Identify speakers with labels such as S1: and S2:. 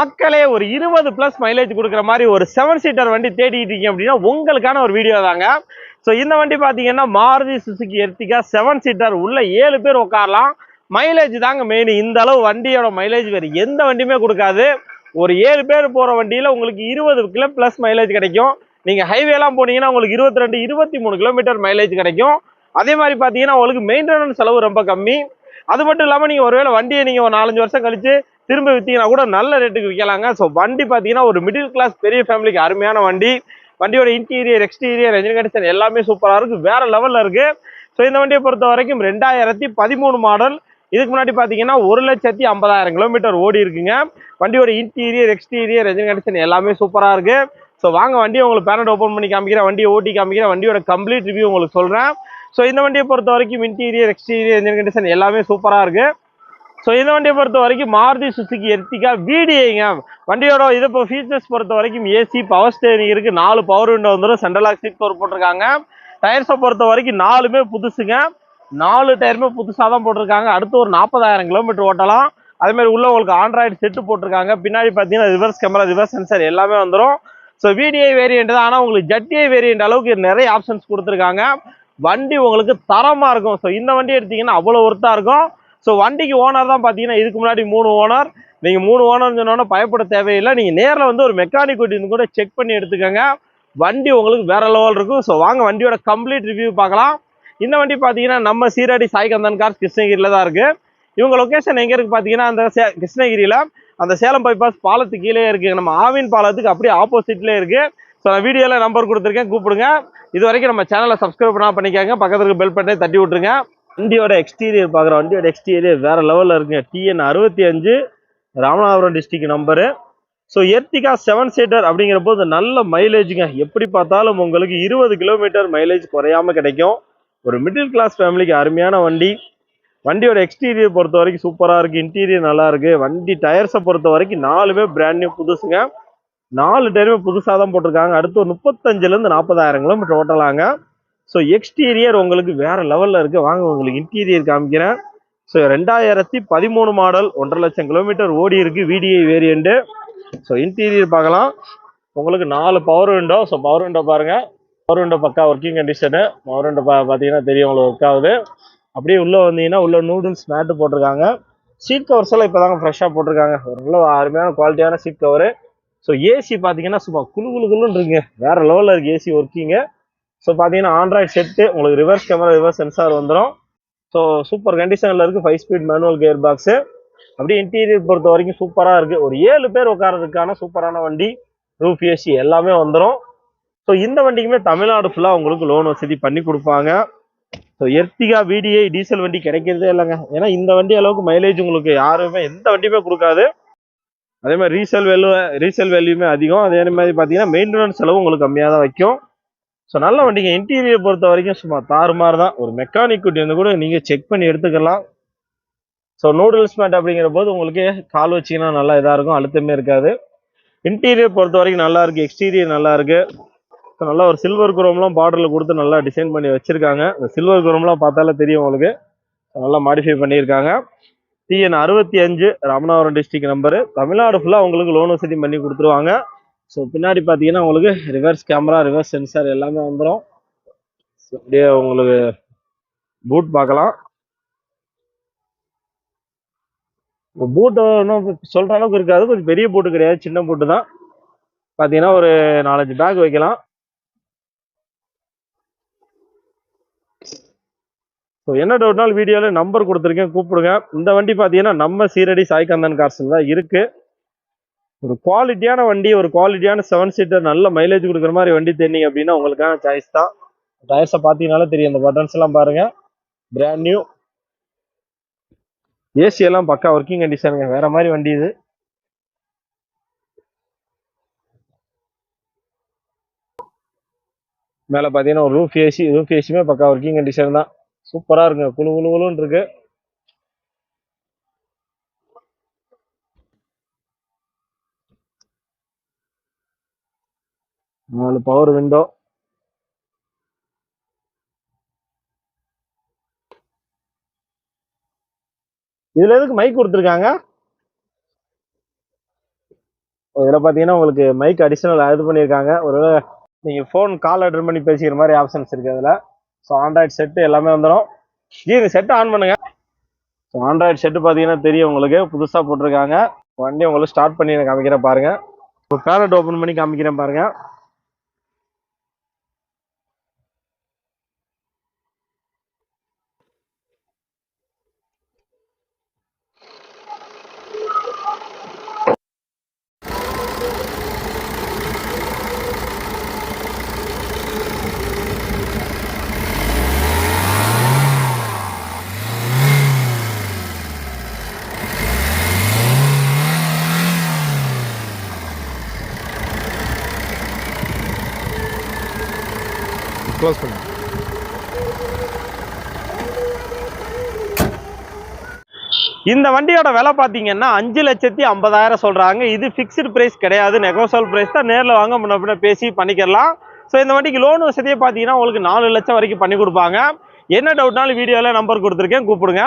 S1: மக்களே ஒரு இருபது ப்ளஸ் மைலேஜ் கொடுக்குற மாதிரி ஒரு செவன் சீட்டர் வண்டி தேடிட்டு இருக்கீங்க அப்படின்னா உங்களுக்கான ஒரு வீடியோ தாங்க. ஸோ இந்த வண்டி பார்த்தீங்கன்னா Maruti Suzuki Ertiga seven seater உள்ள ஏழு பேர் உட்காரலாம். மைலேஜ் தாங்க மெயின் இந்த அளவு வண்டியோட மைலேஜ் வேறு எந்த வண்டியுமே கொடுக்காது. ஒரு ஏழு பேர் போகிற வண்டியில் உங்களுக்கு இருபது கிலோ ப்ளஸ் மைலேஜ் கிடைக்கும். நீங்கள் ஹைவேலாம் போனீங்கன்னா உங்களுக்கு இருபத்தி ரெண்டு இருபத்தி மூணு கிலோமீட்டர் மைலேஜ் கிடைக்கும். அதே மாதிரி பார்த்தீங்கன்னா உங்களுக்கு மெயின்டெனன்ஸ் செலவு ரொம்ப கம்மி. அது மட்டும் இல்லாமல் நீங்கள் ஒருவேளை வண்டியை நீங்கள் ஒரு நாலஞ்சு வருஷம் கழித்து திரும்ப விற்றீங்கன்னா கூட நல்ல ரேட்டுக்கு விற்கலாங்க ஸோ வண்டி பார்த்தீங்கன்னா ஒரு மிடில் கிளாஸ் பெரிய ஃபேமிலிக்கு அருமையான வண்டி. வண்டியோட இன்டீரியர் எக்ஸ்டீரியர் என்ஜின் கண்டிஷன் எல்லாமே சூப்பராக இருக்குது வேறு லெவலில் இருக்குது ஸோ இந்த வண்டியை பொறுத்த வரைக்கும் ரெண்டாயிரத்தி பதிமூணு மாடல் இதுக்கு முன்னாடி பார்த்தீங்கன்னா ஒரு லட்சத்தி ஐம்பதாயிரம் கிலோமீட்டர் ஓடி இருக்குங்க. வண்டியோட இன்டீரியர் எக்ஸ்டீரியர் என்ஜின் கண்டிஷன் எல்லாமே சூப்பராக இருக்குது ஸோ வாங்க வண்டியை உங்களுக்கு பேனட் ஓப்பன் பண்ணி காமிக்கிறேன். வண்டியை ஓட்டி காமிக்கிறேன். வண்டியோட கம்ப்ளீட் ரிவ்யூ உங்களுக்கு சொல்கிறேன் ஸோ இந்த வண்டியை பொறுத்த வரைக்கும் இன்டீரியர் எக்ஸ்டீரியர் என்ஜின் கண்டிஷன் எல்லாமே சூப்பராக இருக்குது ஸோ இந்த வண்டியை பொறுத்த வரைக்கும் மாருதி சுசுக்கு எர்டிகா விடிஐங்க வண்டியோட இது இப்போ ஃபீச்சர்ஸ் பொறுத்த வரைக்கும் ஏசி பவர் ஸ்டேரிங் இருக்குது நாலு பவர் விண்டோ வந்துடும் சென்ட்ரல் சீட் கவர் போட்டிருக்காங்க. டயர்ஸை பொறுத்த வரைக்கும் நாலுமே புதுசுங்க. நாலு டயருமே புதுசாக தான் போட்டிருக்காங்க. அடுத்து ஒரு நாற்பதாயிரம் கிலோமீட்டர் ஓட்டலாம். அதேமாதிரி உள்ள உங்களுக்கு ஆண்ட்ராய்டு செட்டு போட்டிருக்காங்க. பின்னாடி பார்த்தீங்கன்னா ரிவர்ஸ் கேமரா ரிவர்ஸ் சென்சர் எல்லாமே வந்துடும் ஸோ விடிஐ வேரியண்ட் தான். ஆனால் உங்களுக்கு ஜட்டிஐ வேரியண்ட் அளவுக்கு நிறைய ஆப்ஷன்ஸ் கொடுத்துருக்காங்க. வண்டி உங்களுக்கு தரமாக இருக்கும். ஸோ இந்த வண்டி எடுத்திங்கன்னா அவ்வளோ ஒர்த்தாக இருக்கும். ஸோ வண்டிக்கு ஓனர் தான் பார்த்தீங்கன்னா இதுக்கு முன்னாடி மூணு ஓனர் நீங்கள் மூணு ஓனர் சொன்னோன்னா பயப்பட தேவையில்லை. நீங்கள் நேரில் வந்து ஒரு மெக்கானிக் கூட்டின்னு கூட செக் பண்ணி எடுத்துக்கோங்க. வண்டி உங்களுக்கு வேற லெவல் இருக்கும். ஸோ வாங்க வண்டியோட கம்ப்ளீட் ரிவ்யூ பார்க்கலாம். இந்த வண்டி பார்த்தீங்கன்னா நம்ம சீரடி சாய்கந்தன் கார்ஸ் கிருஷ்ணகிரியில் தான் இருக்குது இவங்க லொக்கேஷன் எங்கே இருக்குது பார்த்தீங்கன்னா அந்த சே கிருஷ்ணகிரியில். அந்த சேலம் பைபாஸ் பாலத்துக்கு கீழே இருக்குது நம்ம ஆவின் பாலத்துக்கு அப்படியே ஆப்போசிட்லேயே இருக்குது ஸோ நான் வீடியோவில் நம்பர் கொடுத்துருக்கேன். கூப்பிடுங்க. இது வரைக்கும் நம்ம சேனலை சப்ஸ்கிரைப் பண்ணால் பண்ணிக்கோங்க. பக்கத்துக்கு பெல் பட்டனை தட்டி விட்டுருங்க. வண்டியோட எக்ஸ்டீரியர் பார்க்குறோம் வண்டியோட எக்ஸ்டீரியர் வேறு லெவலில் இருக்குங்க. டிஎன் அறுபத்தி அஞ்சு Ramanathapuram district number so Ertiga seven seater அப்படிங்கிற போது நல்ல மைலேஜுங்க எப்படி பார்த்தாலும் உங்களுக்கு இருபது கிலோமீட்டர் மைலேஜ் குறையாம கிடைக்கும். ஒரு மிடில் கிளாஸ் ஃபேமிலிக்கு அருமையான வண்டி. வண்டியோட எக்ஸ்டீரியர் பொறுத்த வரைக்கும் சூப்பராக இருக்குது இன்டீரியர் நல்லாயிருக்கு வண்டி டயர்ஸை பொறுத்த வரைக்கும் நாலுமே பிராண்ட் நியூ புதுசுங்க. நாலு டயருமே புதுசாக தான் போட்டிருக்காங்க. அடுத்து ஒரு முப்பத்தஞ்சுலேருந்து நாற்பதாயிரம் கிலோமீட்டர் ஓட்டலாங்க. ஸோ எக்ஸ்டீரியர் உங்களுக்கு வேறு லெவலில் இருக்குது வாங்க உங்களுக்கு இன்டீரியர் காமிக்கிறேன். ஸோ ரெண்டாயிரத்தி பதிமூணு மாடல் ஒன்றரை லட்சம் கிலோமீட்டர் ஓடி இருக்குது விடிஐ வேரியண்ட்டு ஸோ இன்டீரியர் பார்க்கலாம். உங்களுக்கு நாலு power window so power window பாருங்க. பவர் விண்டோ பக்கா ஒர்க்கிங் கண்டிஷனு பவர் விண்டோ பா பார்த்தீங்கன்னா தெரியும் உங்களுக்கு ஒர்க் ஆகுது. அப்படியே உள்ளே வந்தீங்கன்னா உள்ள நூடுல்ஸ் மேட்டு போட்டிருக்காங்க. சீட் கவர்ஸ் எல்லாம் இப்போ தாங்க ஃப்ரெஷ்ஷாக போட்டிருக்காங்க. நல்ல அருமையான குவாலிட்டியான சீட் கவரு ஸோ ஏசி பார்த்தீங்கன்னா சும்மா குழு குளு குளுன்னு இருக்குங்க வேறு லெவலில் இருக்குது ஏசி ஒர்க்கிங்கு ஸோ பார்த்தீங்கன்னா ஆண்ட்ராய்ட் செட்டு உங்களுக்கு ரிவர்ஸ் கேமரா ரிவர்ஸ் சென்சார் வந்துடும் ஸோ சூப்பர் கண்டிஷனில் இருக்குது five speed manual gear box அப்படியே இன்டீரியர் பொறுத்த வரைக்கும் சூப்பராக இருக்குது ஒரு ஏழு பேர் உட்காரதுக்கான சூப்பரான வண்டி ரூஃப் ஏசி எல்லாமே வந்துடும் ஸோ இந்த வண்டிக்குமே தமிழ்நாடு ஃபுல்லாக உங்களுக்கு லோன் வசதி பண்ணி கொடுப்பாங்க. ஸோ எர்த்திகா விடிஐ டீசல் வண்டி கிடைக்கிறதே இல்லைங்க. ஏன்னா இந்த வண்டி அளவுக்கு மைலேஜ் உங்களுக்கு யாருமே எந்த வண்டியுமே கொடுக்காது. அதே மாதிரி ரீசேல் வேல்யூ ரீசேல் வேல்யூமே அதிகம். அதே மாதிரி பார்த்தீங்கன்னா மெயின்டெனன்ஸ் செலவு உங்களுக்கு கம்மியாக தான் வைக்கும். ஸோ நல்ல வண்டிங்க. இன்டீரியர் பொறுத்த வரைக்கும் சும்மா தாறுமாறு தான் ஒரு மெக்கானிக் குட்டி வந்து கூட நீங்கள் செக் பண்ணி எடுத்துக்கலாம். ஸோ நூடுல்ஸ் மேட் அப்படிங்கிற போது உங்களுக்கு கால் வச்சிங்கன்னா நல்லா இதாக இருக்கும். அழுத்தமே இருக்காது. இன்டீரியர் பொறுத்த வரைக்கும் நல்லா இருக்குது எக்ஸ்டீரியர் நல்லா இருக்குது ஸோ நல்லா ஒரு சில்வர் குரோம்லாம் பார்டரில் கொடுத்து நல்லா டிசைன் பண்ணி வச்சுருக்காங்க. இந்த சில்வர் குரோம்லாம் பார்த்தாலே தெரியும் உங்களுக்கு. நல்லா மாடிஃபை பண்ணியிருக்காங்க. டிஎன் அறுபத்தி அஞ்சு ராமநாதபுரம் டிஸ்ட்ரிக்ட் நம்பரு தமிழ்நாடு ஃபுல்லாக உங்களுக்கு லோன் வசதி பண்ணி கொடுத்துருவாங்க. ஸோ பின்னாடி பார்த்தீங்கன்னா உங்களுக்கு ரிவர்ஸ் கேமரா ரிவர்ஸ் சென்சார் எல்லாமே வந்துடும் ஸோ அப்படியே உங்களுக்கு பூட் பார்க்கலாம். பூட்டு இன்னும் சொல்கிற அளவுக்கு இருக்காது. கொஞ்சம் பெரிய பூட்டு கிடையாது. சின்ன பூட்டு தான். பார்த்தீங்கன்னா ஒரு நாலஞ்சு பேக் வைக்கலாம். ஸோ என்ன டவுட்னாலும் வீடியோவில் நம்பர் கொடுத்துருக்கேன். கூப்பிடுங்க. இந்த வண்டி பார்த்தீங்கன்னா நம்ம சீரடி சாய்கந்தன் கார்ஸில் தான் இருக்குது ஒரு குவாலிட்டியான வண்டி ஒரு குவாலிட்டியான செவன் சீட்டர் நல்ல மைலேஜ் கொடுக்குற மாதிரி வண்டி தெரிஞ்சிங்க அப்படின்னா உங்களுக்கான சாய்ஸ் தான். டயர்ஸை பார்த்தீங்கனாலே தெரியும். இந்த பட்டன்ஸ் எல்லாம் பாருங்க. பிராண்ட் நியூ ஏசி எல்லாம் பக்கா ஒர்க்கிங் கண்டிஷனுங்க வேற மாதிரி வண்டி இது. மேலே பார்த்தீங்கன்னா ஒரு ரூஃப் ஏசி ரூஃப் ஏசியுமே பக்கா ஒர்க்கிங் கண்டிஷன் தான். சூப்பராக இருக்குங்க. குளு குளு குளுன்னு இருக்கு. நாலு பவர் விண்டோ இதுல எதுக்கு மைக் கொடுத்துருக்காங்க? இதில் பார்த்தீங்கன்னா உங்களுக்கு மைக் அடிஷனல் இது பண்ணியிருக்காங்க ஒரு நீங்கள் ஃபோன் கால் அட்டன் பண்ணி பேசிக்கிற மாதிரி ஆப்ஷன்ஸ் இருக்குது அதில். ஸோ ஆண்ட்ராய்டு செட்டு எல்லாமே வந்துடும் ஜி செட்டு ஆன் பண்ணுங்க. ஸோ ஆண்ட்ராய்டு செட்டு பார்த்தீங்கன்னா தெரியும் உங்களுக்கு. புதுசாக போட்டிருக்காங்க. வண்டி உங்களுக்கு ஸ்டார்ட் பண்ணி காமிக்கிறேன் பாருங்க. இப்போ பேரட் ஓப்பன் பண்ணி காமிக்கிறேன் பாருங்க.
S2: க்ளோஸ் பண்ணு
S1: இந்த வண்டியோட விலை பார்த்தீங்கன்னா அஞ்சு லட்சத்தி ஐம்பதாயிரம் சொல்கிறாங்க இது ஃபிக்ஸ்டு ப்ரைஸ் கிடையாது. நெகோசல் ப்ரைஸ் தான். நேரில் வாங்க முன்ன பின்ன பேசி பண்ணிக்கலாம். ஸோ இந்த வண்டிக்கு லோன் வசதியே பார்த்தீங்கன்னா உங்களுக்கு நாலு லட்சம் வரைக்கும் பண்ணி கொடுப்பாங்க. என்ன டவுட்னாலும் வீடியோவில் நம்பர் கொடுத்துருக்கேன். கூப்பிடுங்க.